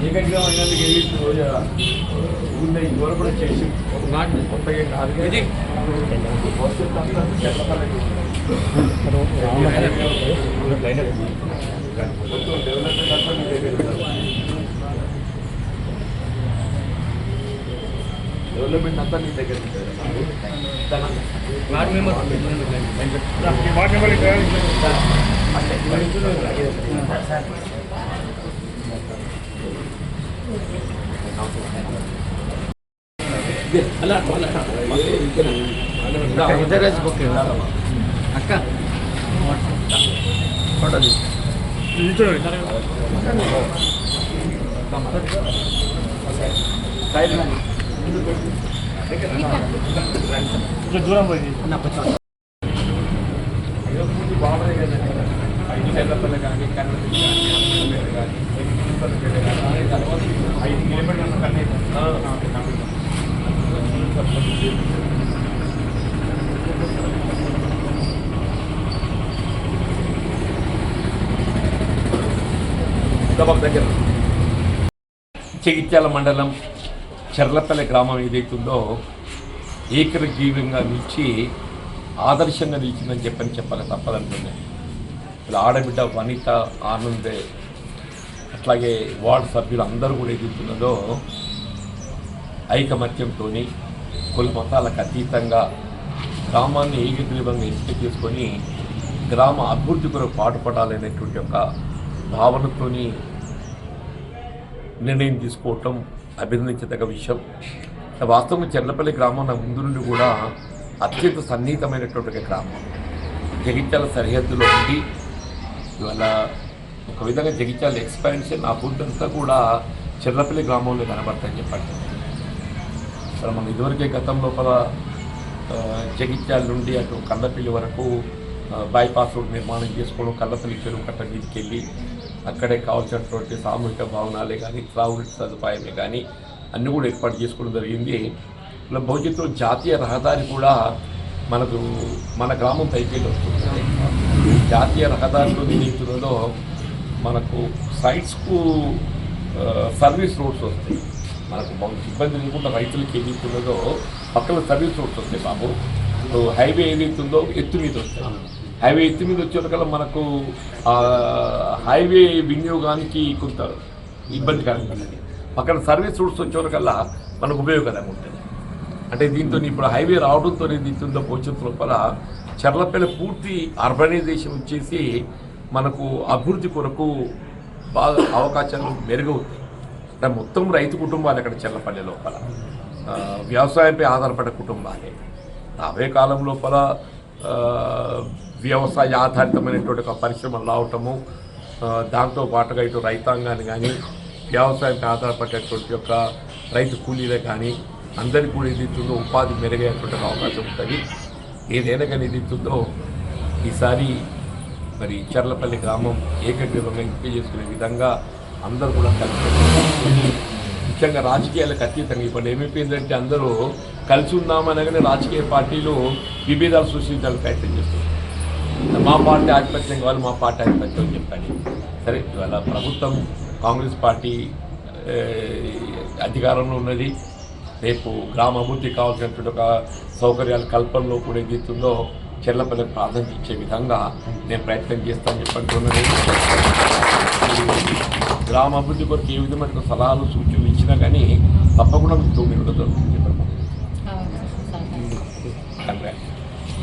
ఏకంగా అయినందుకు వెళ్ళి రోజు? ఊళ్ళో ఇవరు కూడా చేసి నాటి కొత్తగా మొత్తం డెవలప్మెంట్ అంతా మీ దగ్గర డెవలప్మెంట్ అంతా నీ దగ్గర వార్డ్ మెంబర్. వార్డ్ మెంబర్ అక్క నిల్చోండి కొంచెం దూరం పోయింది బాగున్నాయి కదండి ఐదు చెల్లపల్లి కానీ కన్నడ కానీ కానీ ఎన్ని కానీ తర్వాత దగ్గర. జగిత్యాల మండలం చెర్లపల్లి గ్రామం ఏదైతుందో ఏకరజీవంగా నిలిచి ఆదర్శంగా నిలిచిందని చెప్పని చెప్పాలి తప్పదంటుంది ఇలా ఆడబిడ్డ వనిత ఆనందే అట్లాగే వార్డు సభ్యులు అందరూ కూడా ఎదుగుతున్నదో ఐకమత్యంతో కుల మతాలకు అతీతంగా గ్రామాన్ని ఏకగ్రీవంగా ఎంపిక చేసుకొని గ్రామ అభివృద్ధి కొరకు పాటుపడాలనేటువంటి ఒక భావనతోని నిర్ణయం తీసుకోవటం అభినందించదగ్గ విషయం. వాస్తవంగా చెర్లపల్లి గ్రామం నా ముందు నుండి కూడా అత్యంత సన్నిహితమైనటువంటి గ్రామం. జగిత్యాల సరిహద్దులో ఉండి ఇవాళ ఒక విధంగా జగిత్యాల ఎక్స్పాన్షన్ ఆ అంతా కూడా చెర్లపల్లి గ్రామంలో కనబడతాయని చెప్పండి అసలు మనం ఇదివరకే గతం లోపల జగిత్యాల నుండి అటు కల్లపల్లి వరకు బైపాస్ రోడ్ నిర్మాణం చేసుకోవడం కల్లపల్లి చెరువు కట్ట తీసుకెళ్ళి అక్కడే కావాల్సినటువంటి సామూహిక భవనాలే కానీ ట్రావెల్ సదుపాయమే కానీ అన్నీ కూడా ఏర్పాటు చేసుకోవడం జరిగింది. ఇలా భవిష్యత్తులో జాతీయ రహదారి కూడా మనకు మన గ్రామం పైకి వస్తుంది జాతీయ రహదారిలో నిర్మించడంలో మనకు సైట్స్కు సర్వీస్ రోడ్స్ వస్తాయి. మనకు ఇబ్బంది లేకుండా రైతులకి ఏదైతుందో పక్కన సర్వీస్ రోడ్స్ వస్తాయి బాబు. ఇప్పుడు హైవే ఏదైతుందో ఎత్తు మీద వస్తాయి. హైవే ఎత్తి మీద వచ్చేకల్లా మనకు హైవే వినియోగానికి కొంత ఇబ్బందికరంగా ఉంటుంది పక్కన సర్వీస్ రూట్స్ వచ్చేవరకల్లా మనకు ఉపయోగకరంగా ఉంటుంది. అంటే దీంతో ఇప్పుడు హైవే రావడంతో దీంతో భవిష్యత్తు లోపల చర్లపల్లి పూర్తి అర్బనైజేషన్ వచ్చేసి మనకు అభివృద్ధి కొరకు బాగా అవకాశాలు మెరుగవుతాయి. అంటే మొత్తం రైతు కుటుంబాలు అక్కడ చెల్లపల్లి లోపల. వ్యవసాయంపై ఆధారపడే కుటుంబాలే. రాబోయే కాలం లోపల వ్యవసాయ ఆధారితమైనటువంటి ఒక పరిశ్రమలు రావటము దాంతో పాటుగా ఇటు రైతాంగాన్ని కానీ వ్యవసాయానికి ఆధారపడేటువంటి యొక్క రైతు కూలీలే కానీ అందరికీ కూడా ఏదైతుందో ఉపాధి మెరుగైనటువంటి అవకాశం ఉంటుంది. ఏదైనా కానీ ఏదైతుందో ఈసారి మరి చర్లపల్లి గ్రామం ఏకగ్రీవంగా ఎంపిక చేసుకునే విధంగా అందరూ కూడా కలిసి ముఖ్యంగా రాజకీయాలకు అతీతంగా. ఇప్పుడు ఏమైపోయిందంటే అందరూ కలిసి ఉందామనగానే రాజకీయ పార్టీలు విభేదాలు సృష్టించాలని ప్రయత్నం చేస్తున్నారు. మా పార్టీ ఆధిపత్యం కావాలి మా పార్టీ ఆధిపత్యం అని చెప్పండి సరే ఇవాళ ప్రభుత్వం కాంగ్రెస్ పార్టీ అధికారంలో ఉన్నది. రేపు గ్రామ అభివృద్ధి కావాల్సినటువంటి ఒక సౌకర్యాల కల్పనలో కూడా ఏదైతుందో చెర్లపల్లి ప్రాధాన్యత ఇచ్చే విధంగా నేను ప్రయత్నం చేస్తానని చెప్పంటున్నది గ్రామ అభివృద్ధి కొరకు ఏ విధమైన సలహాలు సూచనలు ఇచ్చినా కానీ తప్పకుండా మీకు తోడు 太贵